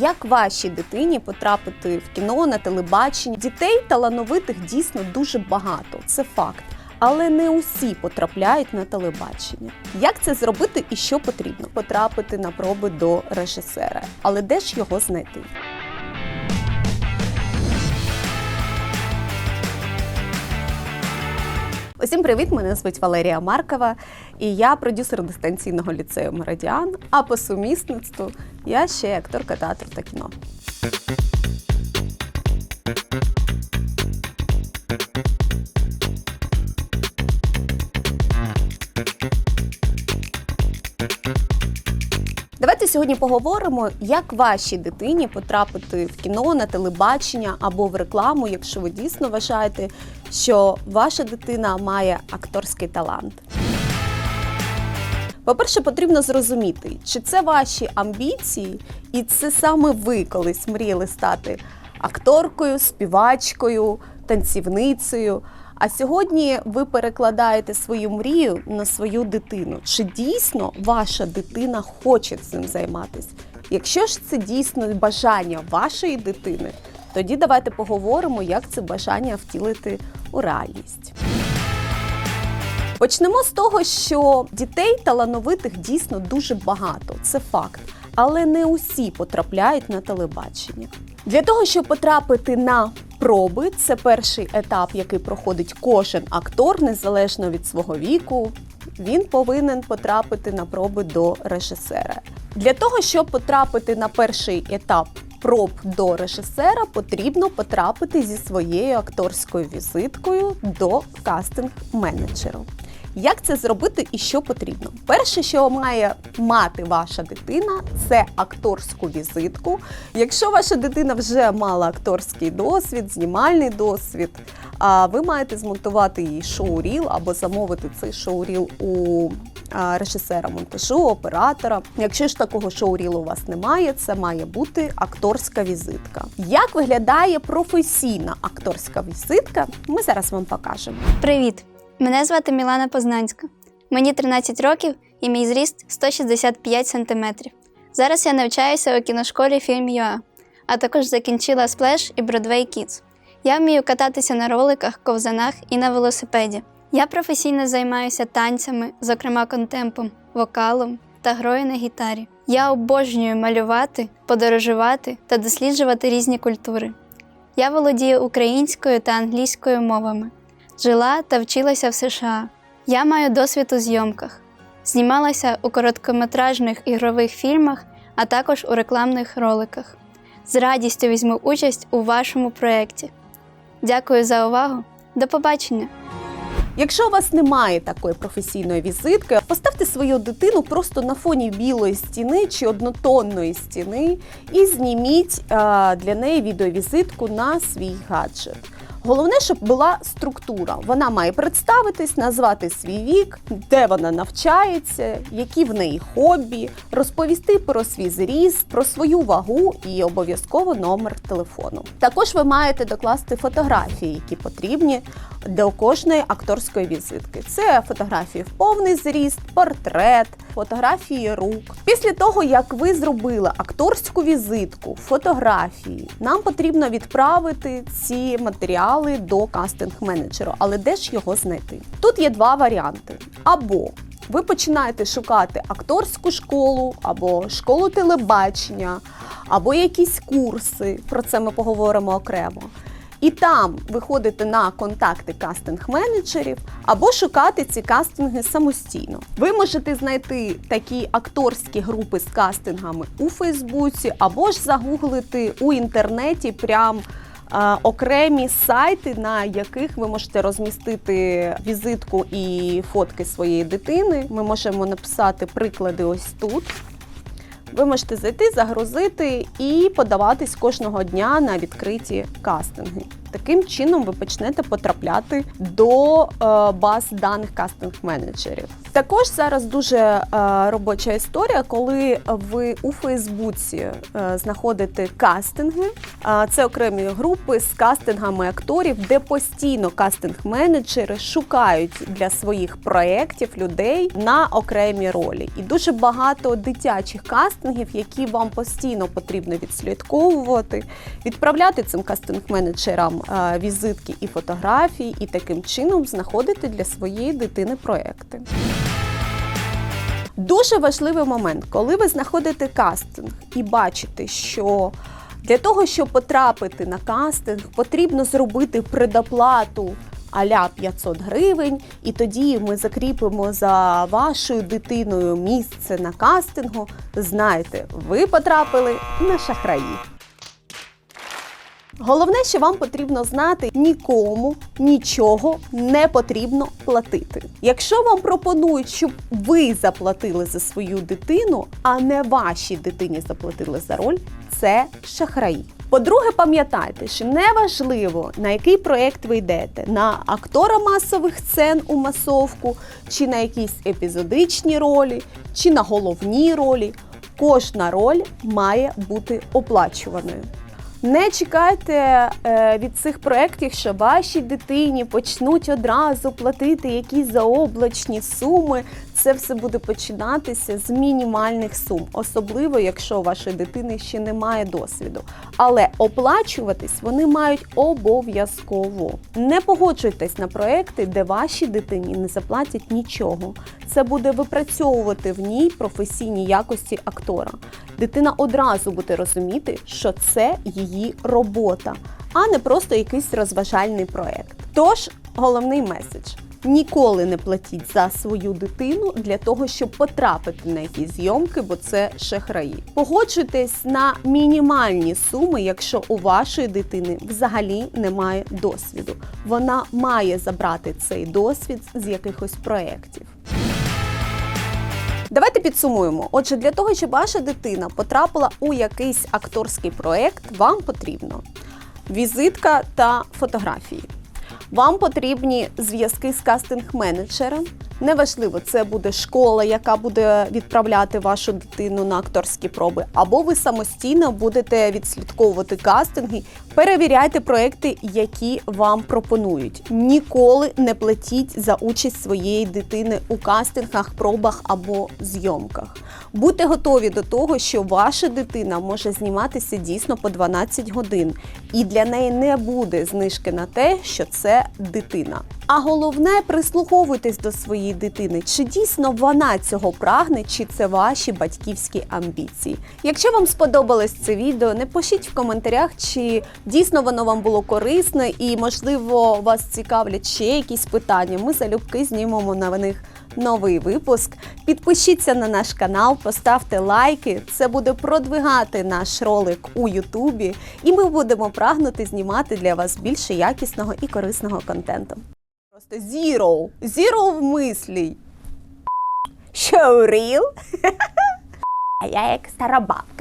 Як вашій дитині потрапити в кіно на телебачення? Дітей талановитих дійсно дуже багато, це факт. Але не усі потрапляють на телебачення. Як це зробити і що потрібно? Потрапити на проби до режисера. Але де ж його знайти? Усім привіт! Мене звуть Валерія Маркова, і я продюсер дистанційного ліцею Меридіан. А по сумісництву я ще акторка театру та кіно. Давайте сьогодні поговоримо, як вашій дитині потрапити в кіно, на телебачення або в рекламу, якщо ви дійсно вважаєте, що ваша дитина має акторський талант. По-перше, потрібно зрозуміти, чи це ваші амбіції, і це саме ви колись мріяли стати акторкою, співачкою, танцівницею. А сьогодні ви перекладаєте свою мрію на свою дитину. Чи дійсно ваша дитина хоче цим займатися? Якщо ж це дійсно бажання вашої дитини, тоді давайте поговоримо, як це бажання втілити у реальність. Почнемо з того, що дітей талановитих дійсно дуже багато, це факт. Але не усі потрапляють на телебачення. Для того, щоб потрапити на проби, це перший етап, який проходить кожен актор, незалежно від свого віку. Він повинен потрапити на проби до режисера. Для того, щоб потрапити на перший етап проб до режисера, потрібно потрапити зі своєю акторською візиткою до кастинг-менеджера. Як це зробити і що потрібно? Перше, що має мати ваша дитина, це акторську візитку. Якщо ваша дитина вже мала акторський досвід, знімальний досвід, а ви маєте змонтувати їй шоу-ріл або замовити цей шоу-ріл у режисера монтажу, оператора. Якщо ж такого шоу-рілу у вас немає, це має бути акторська візитка. Як виглядає професійна акторська візитка? Ми зараз вам покажемо. Привіт! Мене звати Мілана Познанська. Мені 13 років і мій зріст 165 см. Зараз я навчаюся у кіношколі Фільм.ЮА, а також закінчила Сплеш і Broadway Kids. Я вмію кататися на роликах, ковзанах і на велосипеді. Я професійно займаюся танцями, зокрема контемпом, вокалом та грою на гітарі. Я обожнюю малювати, подорожувати та досліджувати різні культури. Я володію українською та англійською мовами. Жила та вчилася в США. Я маю досвід у зйомках. Знімалася у короткометражних ігрових фільмах, а також у рекламних роликах. З радістю візьму участь у вашому проєкті. Дякую за увагу. До побачення! Якщо у вас немає такої професійної візитки, поставте свою дитину просто на фоні білої стіни чи однотонної стіни і зніміть для неї відеовізитку на свій гаджет. Головне, щоб була структура. Вона має представитись, назвати свій вік, де вона навчається, які в неї хобі, розповісти про свій зріст, про свою вагу і обов'язково номер телефону. Також ви маєте докласти фотографії, які потрібні для кожної акторської візитки. Це фотографії в повний зріст, портрет, фотографії рук. Після того, як ви зробили акторську візитку, фотографії, нам потрібно відправити ці матеріали до кастинг-менеджера. Але де ж його знайти? Тут є два варіанти: або ви починаєте шукати акторську школу, або школу телебачення, або якісь курси. Про це ми поговоримо окремо. І там виходити на контакти кастинг-менеджерів або шукати ці кастинги самостійно. Ви можете знайти такі акторські групи з кастингами у Фейсбуці, або ж загуглити у інтернеті прям. е, Окремі сайти, на яких ви можете розмістити візитку і фотки своєї дитини. Ми можемо написати приклади ось тут. Ви можете зайти, загрузити і подаватись кожного дня на відкриті кастинги. Таким чином ви почнете потрапляти до е, баз даних кастинг-менеджерів. Також зараз дуже е, робоча історія, коли ви у Фейсбуці е, знаходите кастинги. Це окремі групи з кастингами акторів, де постійно кастинг-менеджери шукають для своїх проєктів людей на окремі ролі. І дуже багато дитячих кастингів, які вам постійно потрібно відслідковувати, відправляти цим кастинг-менеджерам е, візитки і фотографії, і таким чином знаходити для своєї дитини проекти. Дуже важливий момент, коли ви знаходите кастинг і бачите, що для того, щоб потрапити на кастинг, потрібно зробити предоплату аля 500 гривень, і тоді ми закріпимо за вашою дитиною місце на кастингу. Знайте, ви потрапили на шахраїв. Головне, що вам потрібно знати, нікому нічого не потрібно платити. Якщо вам пропонують, щоб ви заплатили за свою дитину, а не вашій дитині заплатили за роль, це шахраї. По-друге, пам'ятайте, що неважливо на який проєкт ви йдете: на актора масових сцен у масовку, чи на якісь епізодичні ролі, чи на головні ролі. Кожна роль має бути оплачуваною. Не чекайте е, від цих проєктів, що вашій дитині почнуть одразу платити якісь заоблачні суми. Це все буде починатися з мінімальних сум, особливо якщо у вашої дитини ще немає досвіду. Але оплачуватись вони мають обов'язково. Не погоджуйтесь на проекти, де вашій дитині не заплатять нічого. Це буде випрацьовувати в ній професійні якості актора. Дитина одразу буде розуміти, що це її робота, а не просто якийсь розважальний проект. Тож головний меседж. Ніколи не платіть за свою дитину для того, щоб потрапити на якісь зйомки, бо це шахраї. Погоджуйтесь на мінімальні суми, якщо у вашої дитини взагалі немає досвіду. Вона має забрати цей досвід з якихось проєктів. Давайте підсумуємо. Отже, для того, щоб ваша дитина потрапила у якийсь акторський проект, вам потрібно візитка та фотографії. Вам потрібні зв'язки з кастинг-менеджером. Неважливо, це буде школа, яка буде відправляти вашу дитину на акторські проби, або ви самостійно будете відслідковувати кастинги, перевіряйте проекти, які вам пропонують. Ніколи не платіть за участь своєї дитини у кастингах, пробах або зйомках. Будьте готові до того, що ваша дитина може зніматися дійсно по 12 годин, і для неї не буде знижки на те, що це дитина. А головне, прислуховуйтесь до своєї дитини, чи дійсно вона цього прагне, чи це ваші батьківські амбіції. Якщо вам сподобалось це відео, не пишіть в коментарях, чи дійсно воно вам було корисне, і можливо вас цікавлять ще якісь питання. Ми залюбки знімемо на них новий випуск. Підпишіться на наш канал, поставте лайки. Це буде продвигати наш ролик у Ютубі, і ми будемо прагнути знімати для вас більше якісного і корисного контенту. Просто зіро, зіро в мислі. Що real? А я як стара бабка.